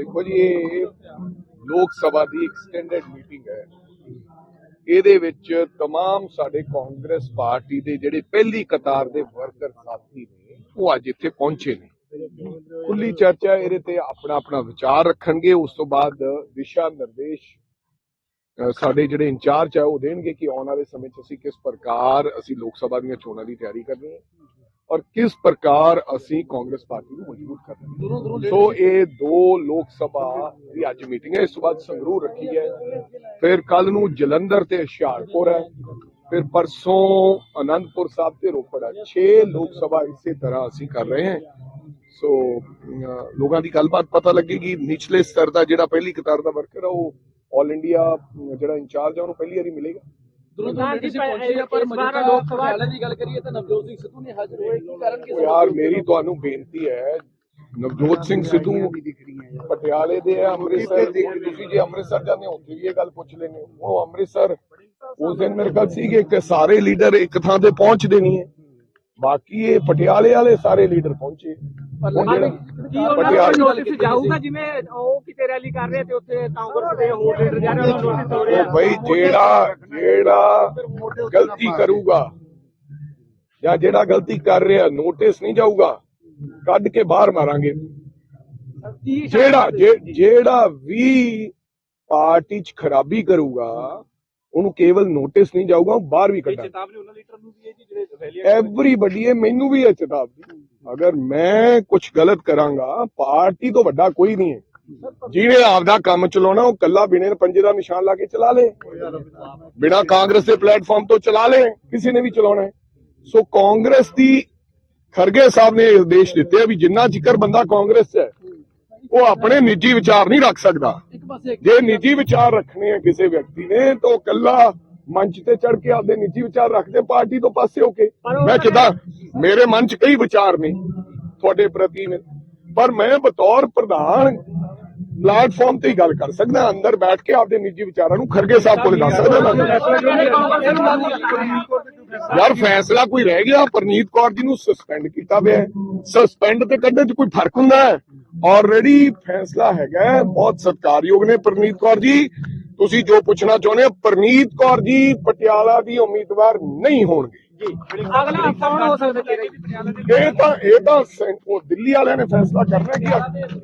ਦੇਖੋ ਜੀ ਇਹ ਲੋਕ ਸਭਾ ਦੀ ਐਕਸਟੈਂਡਡ ਮੀਟਿੰਗ ਹੈ ਇਹਦੇ ਵਿੱਚ तमाम ਸਾਡੇ ਕਾਂਗਰਸ ਪਾਰਟੀ ਦੇ ਜਿਹੜੇ ਪਹਿਲੀ ਕਤਾਰ ਦੇ ਵਰਕਰ ਸਾਥੀ ਨੇ ਉਹ ਅੱਜ ਇੱਥੇ ਪਹੁੰਚੇ ਨੇ ਖੁੱਲੀ ਚਰਚਾ ਇਹਦੇ ਤੇ ਆਪਣਾ ਆਪਣਾ ਵਿਚਾਰ ਰੱਖਣਗੇ ਉਸ ਤੋਂ ਬਾਅਦ ਦਿਸ਼ਾ ਨਿਰਦੇਸ਼ ਅ, ਸਾਡੇ ਜਿਹੜੇ ਇੰਚਾਰਜ ਹੈ ਉਹ ਦੇਣਗੇ ਕਿ ਆਉਣ ਵਾਲੇ ਸਮੇਂ 'ਚ ਅਸੀਂ ਕਿਸ ਪ੍ਰਕਾਰ ਅਸੀਂ ਲੋਕ ਸਭਾ ਦੀਆਂ ਚੋਣਾਂ ਦੀ ਤਿਆਰੀ ਕਰਨੀ ਹੈ ਔਰ ਕਿਸ ਪ੍ਰਕਾਰ ਅਸੀਂ ਕਾਂਗਰਸ ਪਾਰਟੀ ਨੂੰ ਮਜ਼ਬੂਤ ਕਰਨਾ ਹੈ। ਸੋ ਇਹ ਦੋ ਲੋਕ ਸਭਾ ਦੀ ਅੱਜ ਮੀਟਿੰਗ ਹੈ। ਇਸ ਤੋਂ ਬਾਅਦ ਸੰਗਰੂਰ ਰੱਖੀ ਹੈ। ਫਿਰ ਕੱਲ ਨੂੰ ਜਲੰਧਰ ਤੇ ਹੁਸ਼ਿਆਰਪੁਰ ਹੈ। ਫਿਰ ਪਰਸੋਂ ਅਨੰਦਪੁਰ ਸਾਹਿਬ ਤੇ ਰੋਪੜ ਹੈ। 6 ਲੋਕ ਸਭਾ ਇਸੇ ਤਰ੍ਹਾਂ ਅਸੀਂ ਕਰ ਰਹੇ ਹਾਂ। ਸੋ ਲੋਕਾਂ ਦੀ ਗੱਲਬਾਤ ਪਤਾ ਲੱਗੇਗੀ। ਨਿਚਲੇ ਸਤਰ ਦਾ ਜਿਹੜਾ ਪਹਿਲੀ ਕਤਾਰ ਦਾ ਵਰਕਰ ਹੈ ਉਹ ਆਲ ਇੰਡੀਆ ਜਿਹੜਾ ਇੰਚਾਰਜ ਹੈ ਉਹਨੂੰ ਪਹਿਲੀ ਵਾਰੀ ਮਿਲੇਗਾ। ਦੁਰੋਂ ਦੁਰੋਂ ਲੇਡੀ ਪਹੁੰਚੇ ਆ ਪਰ ਮੌਜੂਦਾ ਲੋਕ ਪਟਿਆਲਾ ਦੀ ਗੱਲ ਕਰੀਏ ਤਾਂ ਨਵਜੋਤ ਸਿੰਘ ਸਿੱਧੂ ਨੇ ਹਾਜ਼ਰ ਹੋਏ। ਕੀ ਕਾਰਨ ਕਿ ਉਹ ਯਾਰ ਮੇਰੀ ਤੁਹਾਨੂੰ ਬੇਨਤੀ ਹੈ ਨਵਜੋਤ ਸਿੰਘ ਸਿੱਧੂ ਪਟਿਆਲੇ ਦੇ ਆ ਅੰਮ੍ਰਿਤਸਰ। ਦੇ ਤੁਸੀਂ ਜੇ ਅੰਮ੍ਰਿਤਸਰ ਜਾਂਦੇ ਹੋ ਉੱਥੇ ਵੀ ਇਹ ਗੱਲ ਪੁੱਛ ਲੈਣੇ ਉਹ ਅੰਮ੍ਰਿਤਸਰ ਉਸ ਦਿਨ ਮੇਰੇ ਖਿਆਲ ਸੀ ਕਿ ਸਾਰੇ ਲੀਡਰ ਇੱਕ ਥਾਂ ਤੇ ਪਹੁੰਚਦੇ ਨਹੀਂ ਹੈ। ਬਾਕੀ ਇਹ ਪਟਿਆਲੇ ਵਾਲੇ ਸਾਰੇ ਲੀਡਰ ਪਹੁੰਚੇ। ਪਟਿਆਲੇ- ਨੋਟਿਸ ਜਾਊਗਾ? ਜਿਵੇਂ ਉਹ ਕਿਤੇ ਰੈਲੀ ਕਰ ਰਹੇ ਤੇ ਉੱਥੇ ਕਾਂਗਰਸ ਦੇ ਹੋਰ ਲੀਡਰ ਜਾ ਰਹੇ ਉਹਨਾਂ ਨੂੰ ਨੋਟਿਸ ਹੋ ਰਿਹਾ। ਉਹ ਬਈ ਜਿਹੜਾ ਜਿਹੜਾ ਗਲਤੀ ਕਰੂਗਾ ਜਾਂ ਜਿਹੜਾ ਗਲਤੀ ਕਰ ਰਿਹਾ ਨੋਟਿਸ ਨਹੀਂ ਜਾਊਗਾ ਕੱਢ ਕੇ ਬਾਹਰ ਮਾਰਾਂਗੇ। ਜਿਹੜਾ ਜਿਹੜਾ ਵੀ ਪਾਰਟੀ 'ਚ ਖਰਾਬੀ ਕਰੂਗਾ ਉਹਨੂੰ ਕੇਵਲ ਨੋਟਿਸ ਨਹੀਂ ਜਾਊਗਾ ਉਹ ਬਾਹਰ ਵੀ ਕੱਢਾਂਗੇ। ਚੇਤਾਵਨੀ ਉਹਨਾਂ ਲੀਡਰ ਨੂੰ ਵੀ ਹੈ ਜੀ ਜਿਹੜੇ ਰੈਲੀ ਐਵਰੀਬਡੀ ਇਹ ਮੈਨੂੰ ਵੀ ਇਹ ਚੇਤਾਵਨੀ। ਅਗਰ ਮੈਂ ਕੁਝ ਗਲਤ ਕਰਾਂਗਾ ਪਾਰਟੀ ਤੋਂ ਵੱਡਾ ਕੋਈ ਨਹੀਂ ਹੈ। ਜਿਹਨੇ ਆਪਦਾ ਕੰਮ ਚਲਾਉਣਾ ਉਹ ਕੱਲਾ ਬਿਨੇ ਪੰਜੇ ਦਾ ਨਿਸ਼ਾਨ ਲਾ ਕੇ ਚਲਾ ਲੇ। ਬਿਨਾ ਕਾਂਗਰਸ ਦੇ ਪਲੇਟਫਾਰਮ ਤੋਂ ਚਲਾ ਲੇ ਕਿਸੇ ਨੇ ਵੀ ਚਲਾਉਣਾ ਸੋ ਕਾਂਗਰਸ ਦੀ ਖਰਗੇ ਸਾਹਿਬ ਨੇ ਇਹ ਉਦੇਸ਼ ਦਿੱਤੇ ਆ ਵੀ ਜਿੰਨਾ ਜ਼ਿਕਰ ਬੰਦਾ ਕਾਂਗਰਸ 'ਚ ਹੈ ਉਹ ਆਪਣੇ ਨਿੱਜੀ ਵਿਚਾਰ ਨਹੀਂ ਰੱਖ ਸਕਦਾ। ਜੇ ਨਿੱਜੀ ਵਿਚਾਰ ਰੱਖਣੇ ਆ ਕਿਸੇ ਵਿਅਕਤੀ ਨੇ ਤਾਂ ਕੱਲਾ ਮੰਚ ਤੇ ਚੜ ਕੇ ਆਪਦੇ ਨਿੱਜੀ ਵਿਚਾਰ ਰੱਖਦੇ ਪਾਰਟੀ ਤੋਂ ਪਾਸੇ ਹੋ ਕੇ। ਮੈਂ ਕਿਦਾਂ ਮੇਰੇ ਮਨ 'ਚ ਕਈ ਵਿਚਾਰ ਨੇ ਤੁਹਾਡੇ ਪ੍ਰਤੀ। ਪਰ ਮੈਂ ਬਤੌਰ ਪ੍ਰਧਾਨ ਪਲੇਟਫਾਰਮ ਤੇ ਹੀ ਗੱਲ ਕਰ ਸਕਦਾ, ਅੰਦਰ ਬੈਠ ਕੇ ਆਪਦੇ ਨਿੱਜੀ ਵਿਚਾਰਾਂ ਨੂੰ ਖਰਗੇ ਸਾਹਿਬ ਕੋਲ ਦੱਸ ਸਕਦਾ ਯਾਰ ਫੈਸਲਾ ਕੋਈ ਰਹਿ ਗਿਆ, ਪਰਨੀਤ ਕੌਰ ਜੀ ਨੂੰ ਸਸਪੈਂਡ ਕੀਤਾ ਪਿਆ ਸਸਪੈਂਡ ਤੇ ਕੱਢਣ 'ਚ ਕੋਈ ਫ਼ਰਕ ਹੁੰਦਾ ਹੈ? ਆਲਰੇਡੀ ਫੈਸਲਾ ਹੈਗਾ ਬਹੁਤ ਸਤਿਕਾਰਯੋਗ ਨੇ ਪਰਨੀਤ ਕੌਰ ਜੀ। ਤੁਸੀਂ ਜੋ ਪੁੱਛਣਾ ਚਾਹੁੰਦੇ ਹੋ, ਪਰਨੀਤ ਕੌਰ ਜੀ ਪਟਿਆਲਾ ਦੀ ਉਮੀਦਵਾਰ ਨਹੀਂ ਹੋਣਗੇ। ਅਗਲਾ ਕੌਣ ਹੋ ਸਕਦਾ ਇਹ ਤਾਂ ਇਹ ਤਾਂ ਦਿੱਲੀ ਵਾਲਿਆਂ ਨੇ ਫੈਸਲਾ ਕਰਨਾ ਕਿ